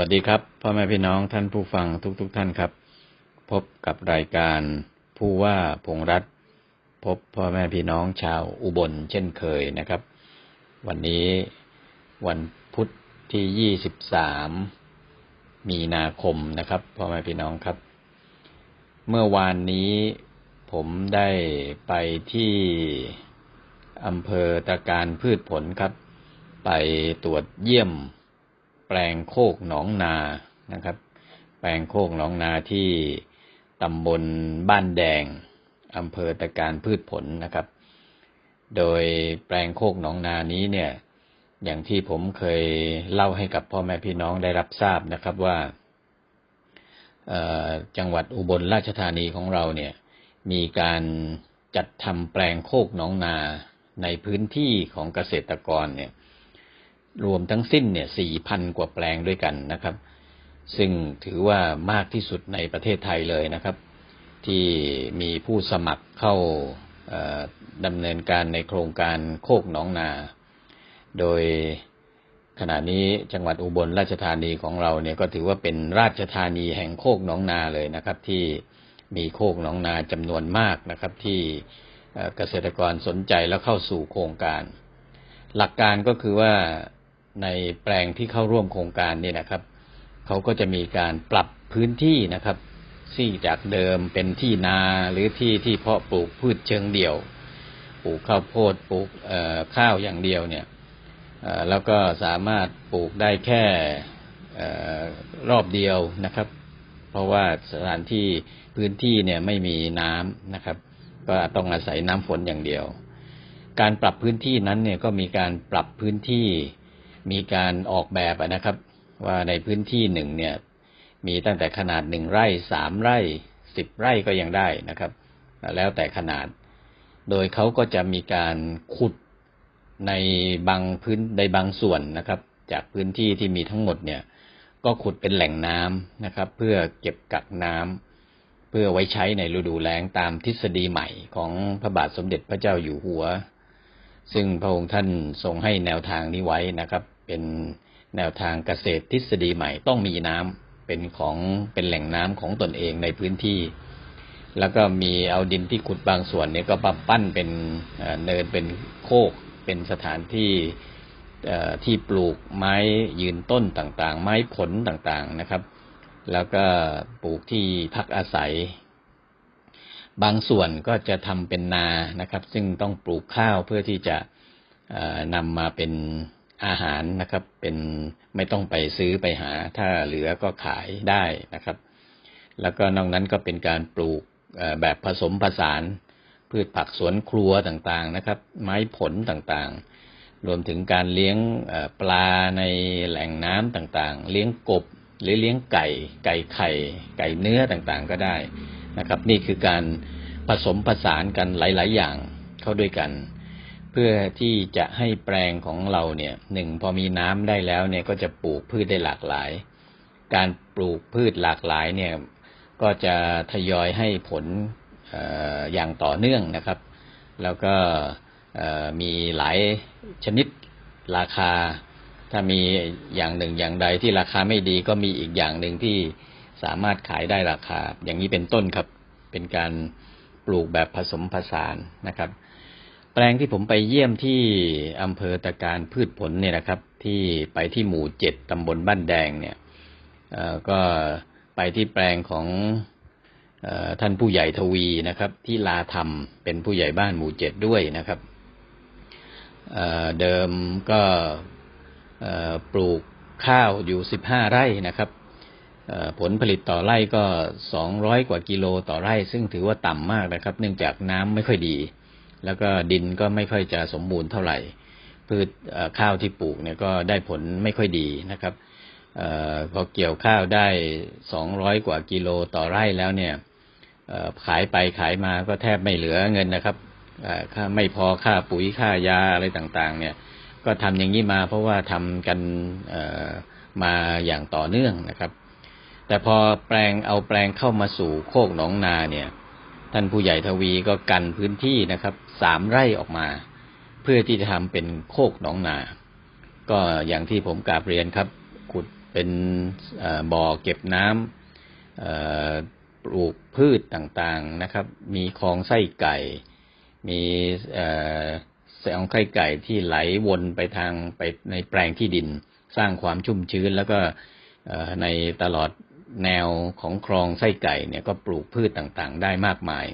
วัสดีครับพ่อแม่พี่น้องท่านผู้ฟังทุกๆทท่านครับ พบกับรายการผู้ว่าพงษ์รัฐ พบพ่อแม่พี่น้องชาวอุบลเช่นเคยนะครับ วันนี้วันพุธที่23มีนาคมนะครับพ่อแม่พี่น้องครับ เมื่อวานนี้ผมได้ไปที่อำเภอตะการพืชผลครับ ไปตรวจเยี่ยม แปลงโคกหนองนานะครับ แปลงโคกหนองนาที่ตำบลบ้านแดงอำเภอตะการพืชผลนะครับ โดยแปลงโคกหนองนานี้เนี่ย อย่างที่ผมเคยเล่าให้กับพ่อแม่พี่น้องได้รับทราบนะครับว่าจังหวัดอุบลราชธานีของเราเนี่ย มีการจัดทำแปลงโคกหนองนาในพื้นที่ของเกษตรกรเนี่ย รวมทั้งสิ้นเนี่ยสี่พันกว่าแปลงด้วยกันนะครับ ซึ่งถือว่ามากที่สุดในประเทศไทยเลยนะครับ ที่มีผู้สมัครเข้าดำเนินการในโครงการโคกหนองนา โดยขณะนี้จังหวัดอุบลราชธานีของเราเนี่ยก็ถือว่าเป็นราชธานีแห่งโคกหนองนาเลยนะครับ ที่มีโคกหนองนาจำนวนมากนะครับ ที่เกษตรกรสนใจแล้วเข้าสู่โครงการ หลักการก็คือว่า ในแปลงที่เข้าร่วมโครงการนี่นะครับเขาก็จะมีการปรับพื้นที่นะครับที่จากเดิมเป็นที่นาหรือที่ที่เพาะปลูกพืชเชิงเดี่ยว ปลูกข้าวโพดปลูกข้าวอย่างเดียวเนี่ยแล้วก็สามารถปลูกได้แค่รอบเดียวนะครับ เพราะว่าสถานที่พื้นที่เนี่ยไม่มีน้ำนะครับ ก็ต้องอาศัยน้ำฝนอย่างเดียว การปรับพื้นที่นั้นเนี่ยก็มีการปรับพื้นที่ มีการออกแบบนะครับ ว่าในพื้นที่หนึ่งเนี่ย มีตั้งแต่ขนาดหนึ่งไร่สามไร่สิบไร่ก็ยังได้นะครับ แล้วแต่ขนาด โดยเขาก็จะมีการขุดในบางพื้นในบางส่วนนะครับ จากพื้นที่ที่มีทั้งหมดเนี่ย ก็ขุดเป็นแหล่งน้ำนะครับ เพื่อเก็บกักน้ำเพื่อไว้ใช้ในฤดูแล้งตามทฤษฎีใหม่ของพระบาทสมเด็จพระเจ้าอยู่หัว ซึ่งพระองค์ท่านทรงให้แนวทางนี้ไว้นะครับ เป็นแนวทางเกษตรทฤษฎีใหม่ต้องมีน้ำเป็นของเป็นแหล่งน้ำของตนเองในพื้นที่ แล้วก็มีเอาดินที่ขุดบางส่วนเนี่ยก็มปั้นเป็นเนินเป็นโคก เป็นสถานที่ที่ปลูกไม้ยืนต้นต่างๆ ไม้ผลต่างๆนะครับ แล้วก็ปลูกที่พักอาศัย บางส่วนก็จะทำเป็นนานะครับ ซึ่งต้องปลูกข้าวเพื่อที่จะนำมาเป็น อาหารนะครับ เป็นไม่ต้องไปซื้อไปหา ถ้าเหลือก็ขายได้นะครับ แล้วก็นอกนั้นก็เป็นการปลูกแบบผสมผสาน พืชผักสวนครัวต่างๆนะครับ ไม้ผลต่างๆ รวมถึงการเลี้ยงปลาในแหล่งน้ำต่างๆ เลี้ยงกบหรือเลี้ยงไก่ ไก่ไข่ ไก่เนื้อต่างๆก็ได้นะครับ นี่คือการผสมผสานกันหลาย ๆ อย่างเข้าด้วยกัน เพื่อที่จะให้แปลงของเราเนี่ยหนึ่งพอมีน้ำได้แล้วเนี่ยก็จะปลูกพืชได้หลากหลาย การปลูกพืชหลากหลายเนี่ยก็จะทยอยให้ผลออย่างต่อเนื่องนะครับ แล้วก็มีหลายชนิดราคา ถ้ามีอย่างหนึ่งอย่างใดที่ราคาไม่ดีก็มีอีกอย่างหนึ่งที่สามารถขายได้ราคา อย่างนี้เป็นต้นครับ เป็นการปลูกแบบผสมผสานนะครับ แปลงที่ผมไปเยี่ยมที่อำเภอตะการพืชผลเนี่ยนะครับ ที่ไปที่หมู่เจ็ดตำบลบ้านแดงเนี่ยก็ไปที่แปลงของอท่านผู้ใหญ่ทวีนะครับ ที่ลาธรรมเป็นผู้ใหญ่บ้านหมู่เจ็ดด้วยนะครับเเดิมก็ปลูกข้าวอยู่สิบห้าไร่นะครับผลผลิตต่อไร่ก็สองร้อยกว่ากิโลต่อไร่ ซึ่งถือว่าต่ำมากนะครับ เนื่องจากน้ำไม่ค่อยดี แล้วก็ดินก็ไม่ค่อยจะสมบูรณ์เท่าไหร่ พืชข้าวที่ปลูกเนี่ยก็ได้ผลไม่ค่อยดีนะครับออพอเกี่ยวข้าวได้สองร้อยกว่ากิโลต่อไร่แล้วเนี่ยขายไปขายมาก็แทบไม่เหลือเงินนะครับค่าไม่พอค่าปุ๋ยค่ายาอะไรต่างๆ เนี่ย ก็ทำอย่างนี้มาเพราะว่าทำกันมาอย่างต่อเนื่องนะครับ แต่พอแปลงเอาแปลงเข้ามาสู่โคกหนองนาเนี่ย ท่านผู้ใหญ่ทวีก็กันพื้นที่นะครับ สามไร่ออกมา เพื่อที่จะทำเป็นโคกหนองนา ก็อย่างที่ผมกราบเรียนครับ ขุดเป็นบ่อเก็บน้ำปลูกพืชต่างๆนะครับ มีคลองไส้ไก่ มีเอ่อแสงไข่ไก่ที่ไหลวนไปทางไปในแปลงที่ดิน สร้างความชุ่มชื้นแล้วก็ในตลอดแนวของคลองไส้ไก่เนี่ยก็ปลูกพืชต่างๆ ได้มากมาย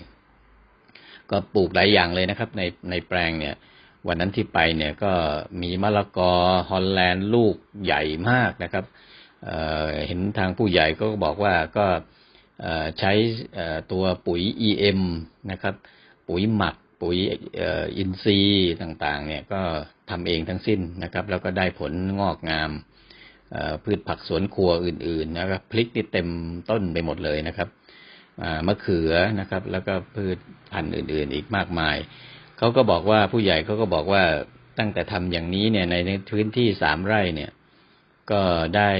ก็ปลูกหลายอย่างเลยนะครับ ในในแปลงเนี่ย วันนั้นที่ไปเนี่ยก็มีมะละกอฮอลแลนด์ลูกใหญ่มากนะครับเเห็นทางผู้ใหญ่ก็บอกว่าก็ใช้ตัวปุ๋ย EM นะครับ ปุ๋ยหมักปุ๋ยอินทรีย์ต่างๆ เนี่ยก็ทำเองทั้งสิ้นนะครับ แล้วก็ได้ผลงอกงามพืชผักสวนครัวอื่นๆนะครับพริกนี่เต็มต้นไปหมดเลยนะครับ มะเขือนะครับ แล้วก็พืชพันธุ์อื่น ๆ อีกมากมายเขาก็บอกว่าผู้ใหญ่เขาก็บอกว่าตั้งแต่ทำอย่างนี้เนี่ยในพื้นที่สามไร่เนี่ย ก็ได้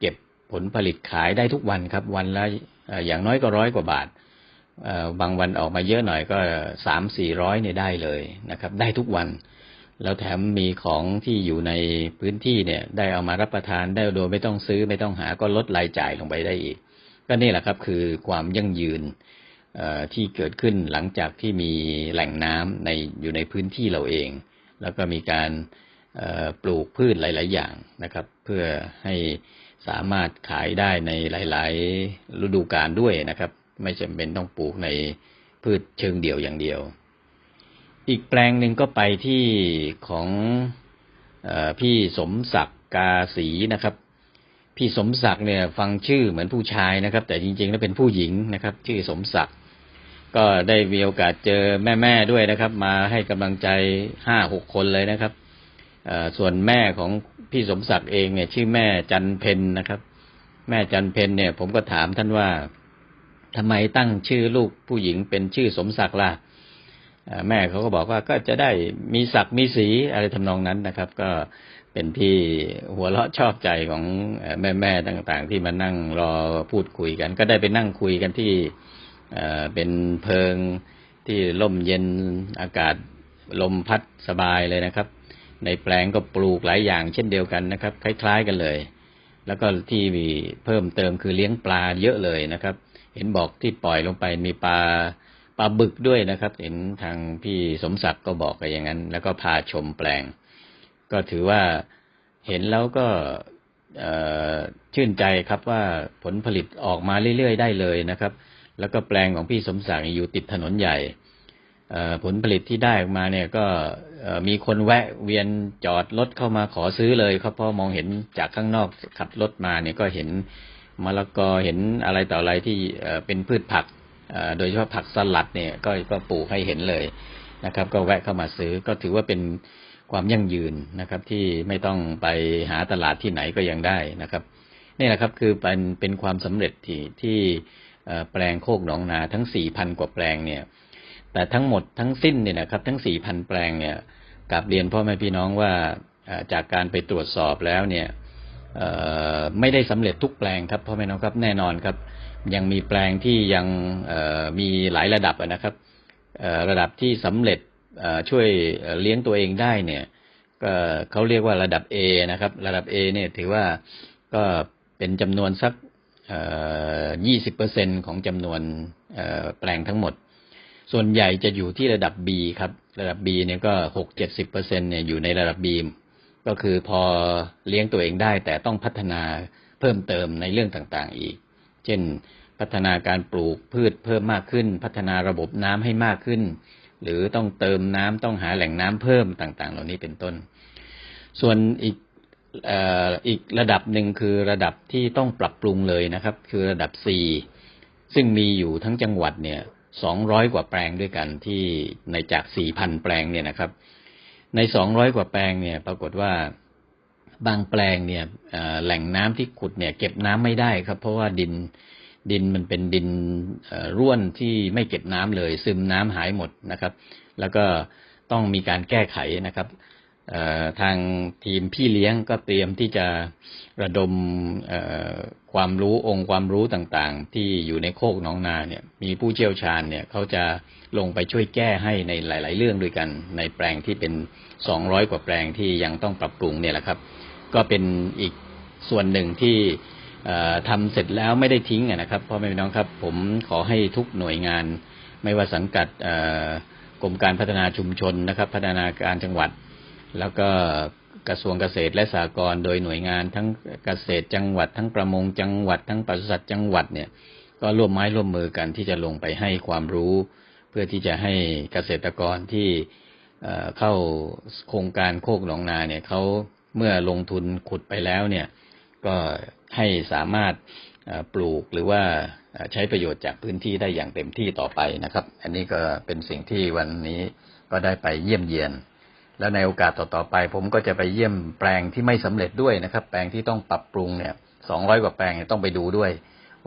เก็บผลผลิตขายได้ทุกวันครับ วันละอย่างน้อยก็ร้อยกว่าบาทบางวันออกมาเยอะหน่อยก็สามสี่ร้อยเนี่ยได้เลยนะครับ ได้ทุกวัน แล้วแถมมีของที่อยู่ในพื้นที่เนี่ย ได้เอามารับประทานได้โดยไม่ต้องซื้อไม่ต้องหาก็ลดรายจ่ายลงไปได้อีก ก็นี่แหละครับคือความยั่งยืนที่เกิดขึ้นหลังจากที่มีแหล่งน้ำในอยู่ในพื้นที่เราเอง แล้วก็มีการปลูกพืชหลาย ๆ อย่างนะครับ เพื่อให้สามารถขายได้ในหลาย ๆ ฤดูกาลด้วยนะครับ ไม่จำเป็นต้องปลูกในพืชเชิงเดี่ยวอย่างเดียว อีกแปลงหนึ่งก็ไปที่ของอพี่สมศักดิ์กาสีนะครับ พี่สมศักดิ์เนี่ยฟังชื่อเหมือนผู้ชายนะครับ แต่จริง ๆ แล้วเป็นผู้หญิงนะครับ ชื่อสมศักดิ์ก็ได้มีโอกาสเจอแม่ๆด้วยนะครับ มาให้กำลังใจห้าหกคนเลยนะครับส่วนแม่ของพี่สมศักดิ์เองเนี่ย ชื่อแม่จันเพนนะครับ แม่จันเพนเนี่ย ผมก็ถามท่านว่าทำไมตั้งชื่อลูกผู้หญิงเป็นชื่อสมศักดิ์ล่ะแม่เขาก็บอกว่าก็จะได้มีศักดิ์มีสีอะไรทำนองนั้นนะครับ ก็ เป็นที่หัวเราะชอบใจของแม่แม่ๆต่างๆ ที่มานั่งรอพูดคุยกัน ก็ได้ไปนั่งคุยกันที่เอ่อเป็นเพิงที่ร่มเย็นอากาศลมพัดสบายเลยนะครับ ในแปลงก็ปลูกหลายอย่างเช่นเดียวกันนะครับ คล้าย ๆกันเลย แล้วก็ที่มีเพิ่มเติมคือเลี้ยงปลาเยอะเลยนะครับ เห็นบอกที่ปล่อยลงไปมีปลาปลาบึกด้วยนะครับ เห็นทางพี่สมศักดิ์ก็บอกไปอย่างนั้น แล้วก็พาชมแปลง ก็ถือว่าเห็นแล้วก็ชื่นใจครับว่าผลผลิตออกมาเรื่อยๆ ได้เลยนะครับ แล้วก็แปลงของพี่สมศักดิ์อยู่ติดถนนใหญ่ผลผลิตที่ได้ออกมาเนี่ยก็มีคนแวะเวียนจอดรถเข้ามาขอซื้อเลยครับเพราะมองเห็นจากข้างนอกขับรถมาเนี่ยก็เห็นมะละกอเห็นอะไรต่ออะไรที่เป็นพืชผักโดยเฉพาะผักสลัดเนี่ยก็ก็ปลูกให้เห็นเลยนะครับ ก็แวะเข้ามาซื้อก็ถือว่าเป็น ความยั่งยืนนะครับ ที่ไม่ต้องไปหาตลาดที่ไหนก็ยังได้นะครับนี่แหละครับคือเป็นเป็นความสำเร็จที่ที่แปลงโคกหนองนาทั้งสี่พันกว่าแปลงเนี่ย แต่ทั้งหมดทั้งสิ้นเนี่ยนะครับ ทั้งสี่พันแปลงเนี่ยกับเรียนพ่อแม่พี่น้องว่าจากการไปตรวจสอบแล้วเนี่ยไม่ได้สำเร็จทุกแปลงครับพ่อแม่น้องครับแน่นอนครับ ยังมีแปลงที่ยังมีหลายระดับนะครับระดับที่สำเร็จ ช่วยเลี้ยงตัวเองได้เนี่ยก็เขาเรียกว่าระดับ A นะครับ ระดับ A เนี่ยถือว่าก็เป็นจำนวนสักยี่สิบเปอร์เซ็นของจำนวนแปลงทั้งหมด ส่วนใหญ่จะอยู่ที่ระดับ B ครับ ระดับ B เนี่ยก็หกเจ็ดสิบเปอร์เซ็นเนี่ยอยู่ในระดับ B ก็คือพอเลี้ยงตัวเองได้ แต่ต้องพัฒนาเพิ่มเติมในเรื่องต่างๆอีก เช่น พัฒนาการปลูกพืชเพิ่มมากขึ้น พัฒนาระบบน้ำให้มากขึ้น หรือต้องเติมน้ำต้องหาแหล่งน้ำเพิ่มต่าง ๆ เหล่านี้เป็นต้น ส่วนอีกอ,อีกระดับหนึ่งคือระดับที่ต้องปรับปรุงเลยนะครับ คือระดับ C ซึ่งมีอยู่ทั้งจังหวัดเนี่ยสองร้อยกว่าแปลงด้วยกันที่ในจากสี่พันแปลงเนี่ยนะครับ ในสองร้อยกว่าแปลงเนี่ย ปรากฏว่าบางแปลงเนี่ยแหล่งน้ำที่ขุดเนี่ย เก็บน้ำไม่ได้ครับ เพราะว่าดิน ดินมันเป็นดินร่วนที่ไม่เก็บน้ำเลย ซึมน้ำหายหมดนะครับ แล้วก็ต้องมีการแก้ไขนะครับทางทีมพี่เลี้ยงก็เตรียมที่จะระดมความรู้องค์ความรู้ต่างๆ ที่อยู่ในโคกหนองนาเนี่ยมีผู้เชี่ยวชาญเนี่ยเขาจะลงไปช่วยแก้ให้ในหลาย ๆ เรื่องด้วยกัน ในแปลงที่เป็นสองร้อยกว่าแปลงที่ยังต้องปรับปรุงเนี่ยแหละครับ ก็เป็นอีกส่วนหนึ่งที่ ทำเสร็จแล้วไม่ได้ทิ้งอะนะครับพ่อแม่พี่น้องครับ ผมขอให้ทุกหน่วยงาน ไม่ว่าสังกัดกรมการพัฒนาชุมชนนะครับ พัฒนาการจังหวัด แล้วก็กระทรวงเกษตรและสหกรณ์โดยหน่วยงานทั้งเกษตรจังหวัด ทั้งประมงจังหวัด ทั้งปศุสัตว์จังหวัดเนี่ย ก็ร่วมไม้ร่วมมือกันที่จะลงไปให้ความรู้ เพื่อที่จะให้เกษตรกรที่เข้าโครงการโคกหนองนาเนี่ยเขาเมื่อลงทุนขุดไปแล้วเนี่ย ก็ ให้สามารถปลูกหรือว่าใช้ประโยชน์จากพื้นที่ได้อย่างเต็มที่ต่อไปนะครับ อันนี้ก็เป็นสิ่งที่วันนี้ก็ได้ไปเยี่ยมเยียน แล้วในโอกาสต่อๆไป ผมก็จะไปเยี่ยมแปลงที่ไม่สำเร็จด้วยนะครับ แปลงที่ต้องปรับปรุงเนี่ยสองร้อยกว่าแปลงเนี่ยต้องไปดูด้วย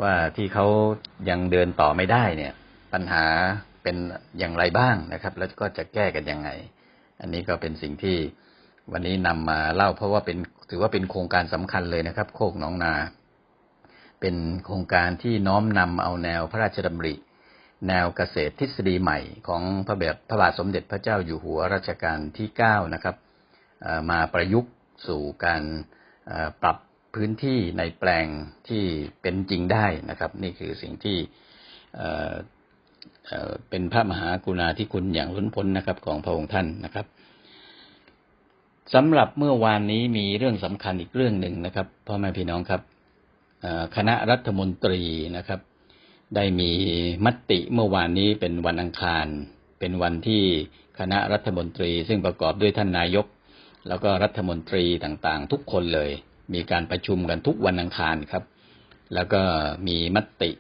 ว่าที่เขายังเดินต่อไม่ได้เนี่ย ปัญหาเป็นอย่างไรบ้างนะครับ แล้วก็จะแก้กันยังไง อันนี้ก็เป็นสิ่งที่ วันนี้นำมาเล่าเพราะว่าเป็นถือว่าเป็นโครงการสำคัญเลยนะครับ โคกหนองนา เป็นโครงการที่น้อมนำเอาแนวพระราชดำริ แนวเกษตรทฤษฎีใหม่ ของพระแบบพระบาทสมเด็จพระเจ้าอยู่หัวรัชกาลที่9นะครับมาประยุกต์สู่การปรับพื้นที่ในแปลงที่เป็นจริงได้นะครับ นี่คือสิ่งที่เอ่อเอ่อเป็นพระมหากรุณาธิคุณอย่างล้นพ้นนะครับของพระองค์ท่านนะครับ สำหรับเมื่อวานนี้มีเรื่องสำคัญอีกเรื่องหนึ่งนะครับพ่อแม่พี่น้องครับคณะรัฐมนตรีนะครับ ได้มีมติเมื่อวานนี้เป็นวันอังคาร เป็นวันที่คณะรัฐมนตรี ซึ่งประกอบด้วยท่านนายก แล้วก็รัฐมนตรีต่างๆ ทุกคนเลย มีการประชุมกันทุกวันอังคารครับ แล้วก็มีมติ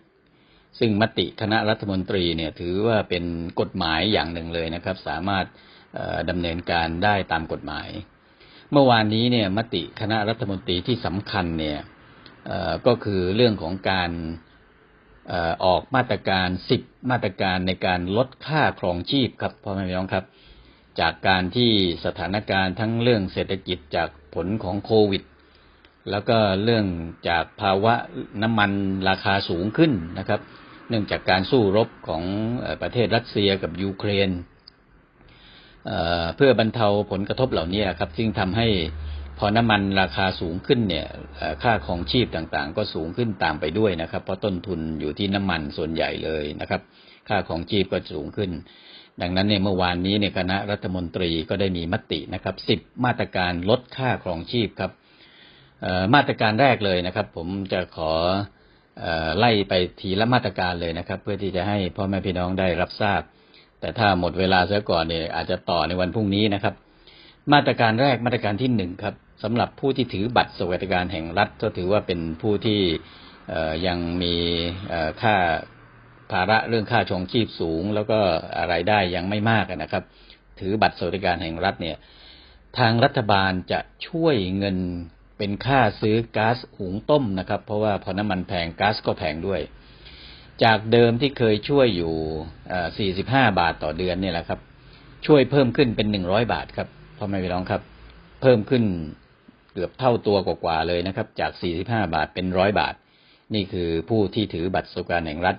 ซึ่งมติคณะรัฐมนตรีเนี่ยถือว่าเป็นกฎหมายอย่างหนึ่งเลยนะครับ สามารถดำเนินการได้ตามกฎหมาย เมื่อวานนี้เนี่ยมติคณะรัฐมนตรีที่สำคัญเนี่ยก็คือเรื่องของการออกมาตรการสิบมาตรการในการลดค่าครองชีพครับพ่อแม่พี่น้องครับ จากการที่สถานการณ์ทั้งเรื่องเศรษฐกิจจากผลของโควิด แล้วก็เรื่องจากภาวะน้ำมันราคาสูงขึ้นนะครับ เนื่องจากการสู้รบของประเทศรัสเซียกับยูเครน เพื่อบรรเทาผลกระทบเหล่านี้ครับ ซึ่งทำให้พอน้ำมันราคาสูงขึ้นเนี่ยค่าของชีพต่างๆ ก็สูงขึ้นตามไปด้วยนะครับ เพราะต้นทุนอยู่ที่น้ำมันส่วนใหญ่เลยนะครับ ค่าของชีพก็สูงขึ้น ดังนั้นเนี่ยเมื่อวานนี้เนี่ยคณะรัฐมนตรีก็ได้มีมตินะครับสิบมาตรการลดค่าครองชีพครับมาตรการแรกเลยนะครับ ผมจะขอออไล่ไปทีละมาตรการเลยนะครับ เพื่อที่จะให้พ่อแม่พี่น้องได้รับทราบ แต่ถ้าหมดเวลาเสียก่อนเนี่ยอาจจะต่อในวันพรุ่งนี้นะครับ มาตรการแรกมาตรการที่หนึ่งครับสำหรับผู้ที่ถือบัตรสวัสดิการแห่งรัฐก็ถือว่าเป็นผู้ที่ยังมีค่าภาระเรื่องค่าชงชีพสูง แล้วก็รายได้ยังไม่มากนะครับ ถือบัตรสวัสดิการแห่งรัฐเนี่ยทางรัฐบาลจะช่วยเงินเป็นค่าซื้อก๊าซหุงต้มนะครับ เพราะว่าพอน้ำมันแพงก๊าซก็แพงด้วย จากเดิมที่เคยช่วยอยู่ 45 บาทต่อเดือนเนี่ยแหละครับ ช่วยเพิ่มขึ้นเป็น 100 บาทครับพ่อแม่พี่น้องครับ เพิ่มขึ้นเกือบเท่าตัวกว่าๆเลยนะครับ จาก 45 บาทเป็นร้อยบาท นี่คือผู้ที่ถือบัตรสวัสดิการแห่งรัฐ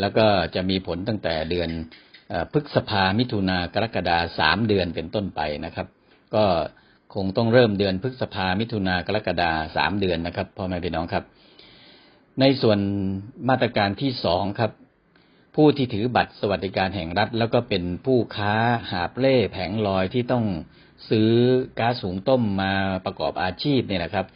แล้วก็จะมีผลตั้งแต่เดือนพฤษภามิถุนากรกฎาสามเดือนเป็นต้นไปนะครับ ก็คงต้องเริ่มเดือนพฤษภามิถุนากรกฎาสามเดือนนะครับพ่อแม่พี่น้องครับ ในส่วนมาตรการที่สองครับ ผู้ที่ถือบัตรสวัสดิการแห่งรัฐ แล้วก็เป็นผู้ค้าหาบเล่แผงลอยที่ต้องซื้อก๊าซหุงต้มมาประกอบอาชีพเนี่ยนะครับ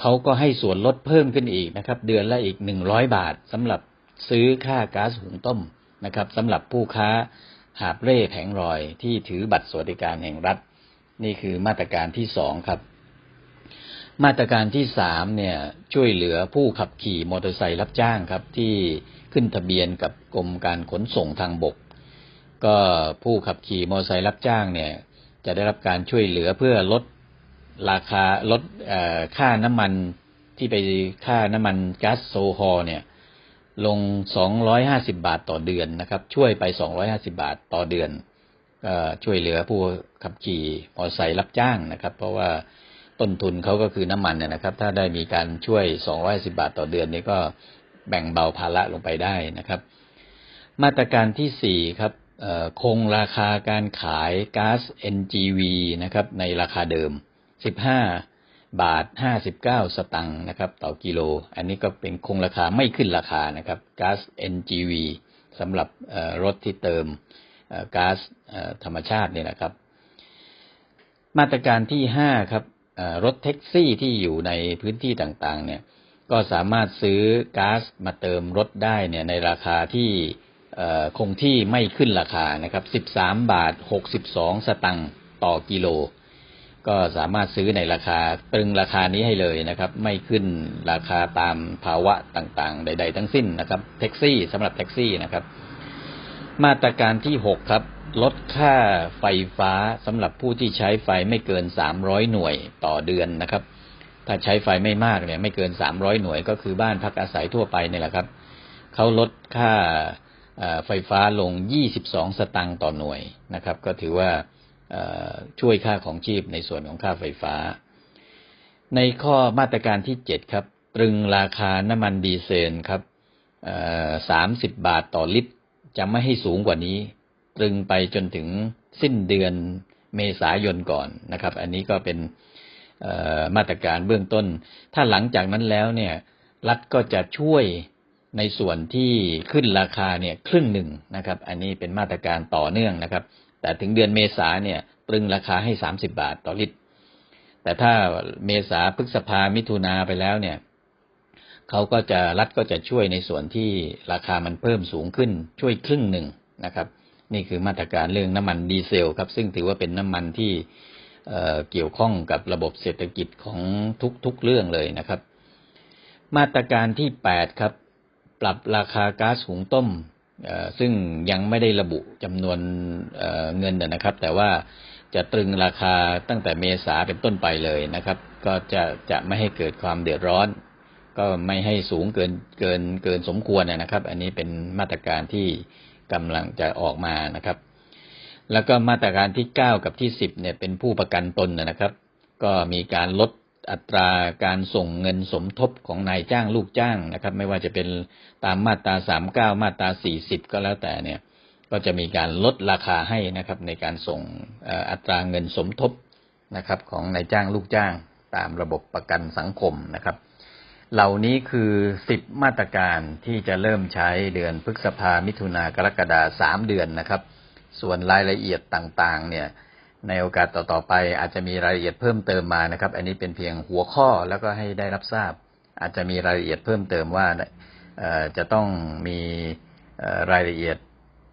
เขาก็ให้ส่วนลดเพิ่มขึ้นอีกนะครับ เดือนละอีกหนึ่งร้อยบาทสำหรับซื้อค่าก๊าซหุงต้มนะครับสำหรับผู้ค้าหาบเร่แผงลอยที่ถือบัตรสวัสดิการแห่งรัฐ นี่คือมาตรการที่สองครับ มาตรการที่สามเนี่ยช่วยเหลือผู้ขับขี่มอเตอร์ไซค์รับจ้างครับ ที่ขึ้นทะเบียนกับกรมการขนส่งทางบก ก็ผู้ขับขี่มอเตอร์ไซค์รับจ้างเนี่ยจะได้รับการช่วยเหลือเพื่อลดราคาลดค่าน้ำมันที่ไปค่าน้ำมันก๊าซโซฮอลเนี่ยลง 250 บาทต่อเดือนนะครับ ช่วยไป 250 บาทต่อเดือนก็ช่วยเหลือผู้ขับขี่มอเตอร์ไซค์รับจ้างนะครับ เพราะว่า ต้นทุนเขาก็คือน้ำมันเนะนะครับ ถ้าได้มีการช่วย250บาทต่อเดือนนี้ก็แบ่งเบาภาระลงไปได้นะครับ มาตรการที่สี่ครับคงราคาการขายก๊าซ NGV นะครับ ในราคาเดิม 15 บาท 59 สตังค์นะครับ ต่อกิโล อันนี้ก็เป็นคงราคาไม่ขึ้นราคานะครับก๊าซ NGV สำหรับรถที่เติมก๊าซธรรมชาติเนี่ยนะครับ มาตรการที่ห้าครับ รถแท็กซี่ที่อยู่ในพื้นที่ต่างๆ เนี่ยก็สามารถซื้อก๊าซมาเติมรถได้เนี่ยในราคาที่คงที่ไม่ขึ้นราคานะครับ 13 บาท 62 สตังค์ต่อกิโล ก็สามารถซื้อในราคาตรึงราคานี้ให้เลยนะครับ ไม่ขึ้นราคาตามภาวะต่างๆ ใด ๆ ทั้งสิ้นนะครับแท็กซี่สำหรับแท็กซี่นะครับ มาตรการที่ 6 ครับ ลดค่าไฟฟ้าสำหรับผู้ที่ใช้ไฟไม่เกิน300หน่วยต่อเดือนนะครับ ถ้าใช้ไฟไม่มากเนี่ยไม่เกิน300หน่วยก็คือบ้านพักอาศัยทั่วไปเนี่ยแหละครับเขาลดค่าไฟฟ้าลง 22 สตังค์ต่อหน่วยนะครับ ก็ถือว่าช่วยค่าของชีพในส่วนของค่าไฟฟ้า ในข้อมาตรการที่ 7 ครับ ตรึงราคาน้ำมันดีเซลครับสามสิบบาทต่อลิตร จะไม่ให้สูงกว่านี้ ตรึงไปจนถึงสิ้นเดือนเมษายนก่อนนะครับ อันนี้ก็เป็นมาตรการเบื้องต้น ถ้าหลังจากนั้นแล้วเนี่ย รัฐก็จะช่วยในส่วนที่ขึ้นราคาเนี่ยครึ่งหนึ่งนะครับ อันนี้เป็นมาตรการต่อเนื่องนะครับ แต่ถึงเดือนเมษาเนี่ยตรึงราคาให้สามสิบาทต่อลิตร แต่ถ้าเมษาพฤษภามิถุนาไปแล้วเนี่ยเขาก็จะรัฐก็จะช่วยในส่วนที่ราคามันเพิ่มสูงขึ้นช่วยครึ่งหนึ่งนะครับ นี่คือมาตรการเรื่องน้ำมันดีเซลครับ ซึ่งถือว่าเป็นน้ำมันที่เเกี่ยวข้องกับระบบเศรษฐกิจของทุกๆเรื่องเลยนะครับ มาตรการที่8ครับ ปรับราคาก๊าซหุงต้มซึ่งยังไม่ได้ระบุจำนวนเเงินนะครับ แต่ว่าจะตรึงราคาตั้งแต่เมษาเป็นต้นไปเลยนะครับ ก็จะจะไม่ให้เกิดความเดือดร้อน ก็ไม่ให้สูงเกินเกินเกินสมควรนะครับ อันนี้เป็นมาตรการที่ กำลังจะออกมานะครับ แล้วก็มาตรการที่ 9 กับที่ 10 เนี่ยเป็นผู้ประกันตนนะครับ ก็มีการลดอัตราการส่งเงินสมทบของนายจ้างลูกจ้างนะครับ ไม่ว่าจะเป็นตามมาตรา 39 มาตรา 40 ก็แล้วแต่เนี่ย ก็จะมีการลดราคาให้นะครับ ในการส่งอัตราเงินสมทบนะครับ ของนายจ้างลูกจ้างตามระบบประกันสังคมนะครับ เหล่านี้คือ10มาตรการที่จะเริ่มใช้เดือนพฤษภามิถุนากรกฎาสามเดือนนะครับ ส่วนรายละเอียดต่างๆ เนี่ย ในโอกาสต่อๆไปอาจจะมีรายละเอียดเพิ่มเติมมานะครับ อันนี้เป็นเพียงหัวข้อแล้วก็ให้ได้รับทราบ อาจจะมีรายละเอียดเพิ่มเติมว่าจะต้องมีรายละเอียด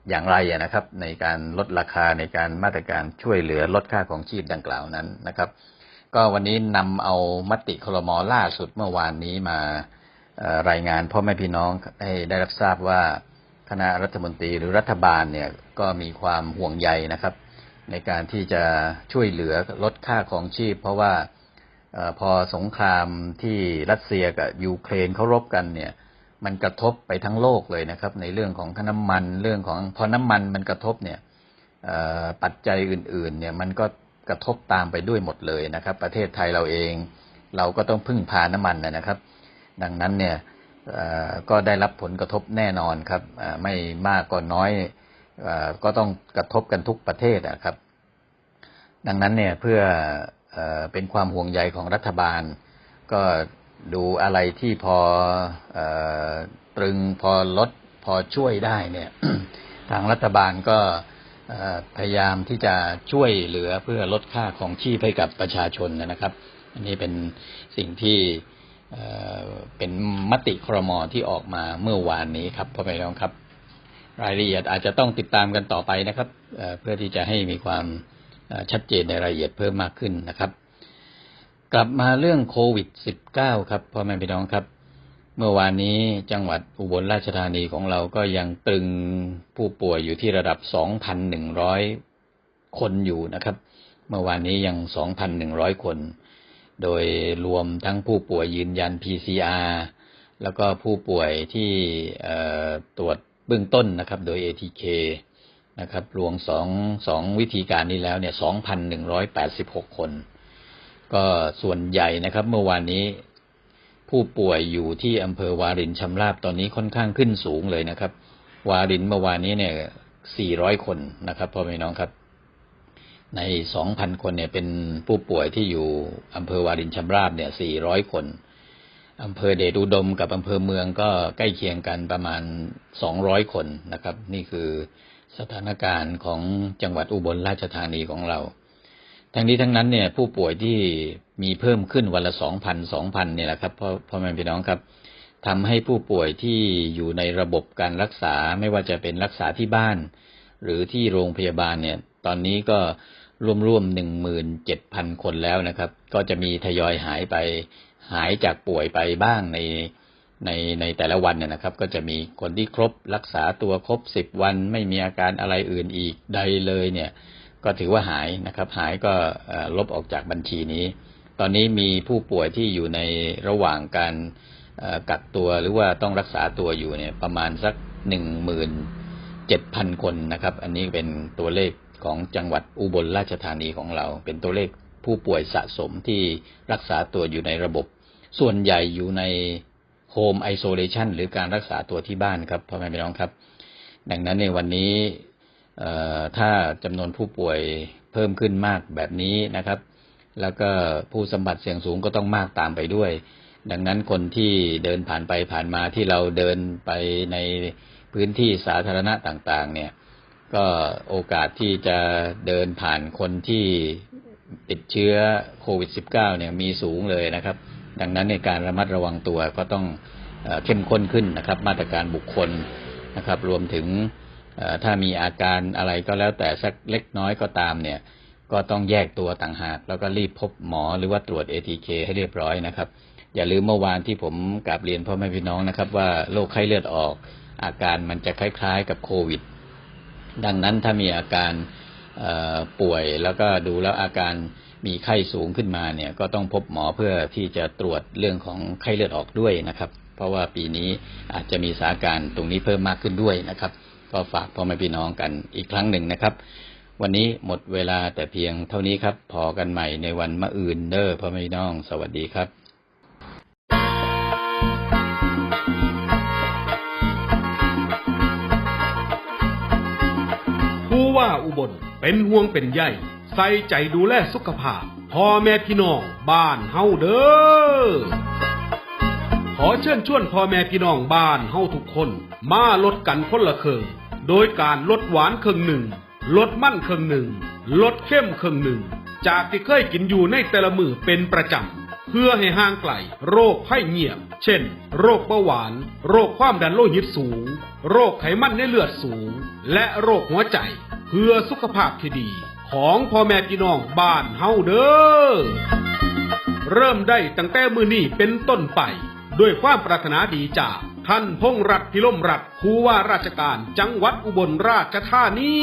อย่างไรนะครับ ในการลดราคาในการมาตรการช่วยเหลือลดค่าของชีพดังกล่าวนั้นนะครับ ก็วันนี้นำเอามติคลมอล่าสุดเมื่อวานนี้มารายงานพ่อแม่พี่น้องให้ได้รับทราบว่าคณะรัฐมนตรีหรือรัฐบาลเนี่ยก็มีความห่วงใยนะครับ ในการที่จะช่วยเหลือลดค่าของชีพ เพราะว่าออพอสงครามที่รัสเซียกับยูเครนเขารบกันเนี่ย มันกระทบไปทั้งโลกเลยนะครับ ในเรื่องของค่าน้ำมันเรื่องของพอน้ำมันมันกระทบเนี่ยปัจจัยอื่น ๆ เนี่ยมันก็ กระทบตามไปด้วยหมดเลยนะครับ ประเทศไทยเราเอง เราก็ต้องพึ่งพาน้ำมันนะครับ ดังนั้นเนี่ยก็ได้รับผลกระทบแน่นอนครับไม่มากก็น้อยอก็ต้องกระทบกันทุกประเทศนะครับ ดังนั้นเนี่ยเพื่อเอเป็นความห่วงใยของรัฐบาล ก็ดูอะไรที่พออตรึงพอลดพอช่วยได้เนี่ย ทางรัฐบาลก็ พยายามที่จะช่วยเหลือเพื่อลดค่าของชีพให้กับประชาชนนะครับ อันนี้เป็นสิ่งที่เเป็นมติครมที่ออกมาเมื่อวานนี้ครับพ่อแม่พี่น้องครับ รายละเอียดอาจจะต้องติดตามกันต่อไปนะครับเเพื่อที่จะให้มีความชัดเจนในรายละเอียดเพิ่มมากขึ้นนะครับ กลับมาเรื่องโควิด -19 ครับพ่อแม่พี่น้องครับ เมื่อวานนี้จังหวัดอุบลราชธานีของเราก็ยังตรึงผู้ป่วยอยู่ที่ระดับ 2,100 คนอยู่นะครับ เมื่อวานนี้ยัง 2,100 คน โดยรวมทั้งผู้ป่วยยืนยัน PCR แล้วก็ผู้ป่วยที่ตรวจเบื้องต้นนะครับ โดย ATK นะครับ รวมสองสองวิธีการนี้แล้วเนี่ย 2,186 คน ก็ส่วนใหญ่นะครับ เมื่อวานนี้ ผู้ป่วยอยู่ที่อำเภอวารินชำราบตอนนี้ค่อนข้างขึ้นสูงเลยนะครับ วารินเมื่อวานนี้เนี่ย 400 คนนะครับพ่อแม่น้องครับ ใน 2,000 คนเนี่ยเป็นผู้ป่วยที่อยู่อำเภอวารินชำราบเนี่ย 400 คนอำเภอเดชอุดมกับอำเภอเมืองก็ใกล้เคียงกันประมาณ 200 คนนะครับ นี่คือสถานการณ์ของจังหวัดอุบลราชธานีของเรา ทั้งนี้ทั้งนั้นเนี่ยผู้ป่วยที่มีเพิ่มขึ้นวันละสองพันสองพันเนี่ยแหละครับพ่อพ่อแม่พี่น้องครับทำให้ผู้ป่วยที่อยู่ในระบบการรักษาไม่ว่าจะเป็นรักษาที่บ้าน หรือที่โรงพยาบาลเนี่ย ตอนนี้ก็ร่วมๆหนึ่งหมื่นเจ็ดพันคนแล้วนะครับ ก็จะมีทยอยหายไปหายจากป่วยไปบ้างในในในแต่ละวันเนี่ยนะครับ ก็จะมีคนที่ครบรักษาตัวครบสิบวันไม่มีอาการอะไรอื่นอีกใดเลยเนี่ย ก็ถือว่าหายนะครับ หายก็ลบออกจากบัญชีนี้ ตอนนี้มีผู้ป่วยที่อยู่ในระหว่างการกักตัวหรือว่าต้องรักษาตัวอยู่เนี่ยประมาณสักหนึ่งหมื่นเจ็ดพันคนนะครับ อันนี้เป็นตัวเลขของจังหวัดอุบลราชธานีของเรา เป็นตัวเลขผู้ป่วยสะสมที่รักษาตัวอยู่ในระบบ ส่วนใหญ่อยู่ในโฮมไอโซเลชันหรือการรักษาตัวที่บ้านครับพ่อแม่พี่น้องครับ ดังนั้นในวันนี้ ถ้าจำนวนผู้ป่วยเพิ่มขึ้นมากแบบนี้นะครับ แล้วก็ผู้สัมผัสเสี่ยงสูงก็ต้องมากตามไปด้วย ดังนั้นคนที่เดินผ่านไปผ่านมาที่เราเดินไปในพื้นที่สาธารณะต่างๆ เนี่ย ก็โอกาสที่จะเดินผ่านคนที่ติดเชื้อโควิด -19 เนี่ยมีสูงเลยนะครับ ดังนั้นในการระมัดระวังตัวก็ต้องเอเข้มข้นขึ้นนะครับ มาตรการบุคคลนะครับ รวมถึง ถ้ามีอาการอะไรก็แล้วแต่สักเล็กน้อยก็ตามเนี่ย ก็ต้องแยกตัวต่างหาก แล้วก็รีบพบหมอหรือว่าตรวจ ATK ให้เรียบร้อยนะครับ อย่าลืมเมื่อวานที่ผมกราบเรียนพ่อแม่พี่น้องนะครับ ว่าโรคไข้เลือดออก อาการมันจะคล้ายๆ กับโควิด ดังนั้นถ้ามีอาการป่วยแล้วก็ดูแล้วอาการมีไข้สูงขึ้นมาเนี่ย ก็ต้องพบหมอเพื่อที่จะตรวจเรื่องของไข้เลือดออกด้วยนะครับ เพราะว่าปีนี้อาจจะมีสาการตรงนี้เพิ่มมากขึ้นด้วยนะครับ ก็ฝากพ่อแม่พี่น้องกันอีกครั้งหนึ่งนะครับ วันนี้หมดเวลาแต่เพียงเท่านี้ครับ พอกันใหม่ในวันมะอื่นเด้อพ่อแม่พี่น้อง สวัสดีครับผู้ว่าอุบลเป็นห่วงเป็นใยใส่ใจดูแลสุขภาพพ่อแม่พี่น้องบ้านเฮาเด้อขอ เชิญชวนพ่อแม่พี่น้องบ้านเฮาทุกคน มาลดกันคนละเครึ่งโดยการลดหวานเครึ่งหนึ่งลดมันเครึ่งหนึ่งลดเข้มเครึ่งหนึ่งจากที่เคยกินอยู่ในแต่ละมือเป็นประจำเพื่อให้ห่างไกลโรคไข้เงียบ เช่น โรคเบาหวาน โรคความดันโลหิตสูง โรคไขมันในเลือดสูง และโรคหัวใจ เพื่อสุขภาพที่ดี ของพ่อแม่พี่น้องบ้านเฮาเด้อเริ่มได้ตั้งแต่มือนี้เป็นต้นไป ด้วยความปรารถนาดีจากท่านพงษ์รัตพิลมรัตผู้ว่าราชการจังหวัดอุบลราชธานี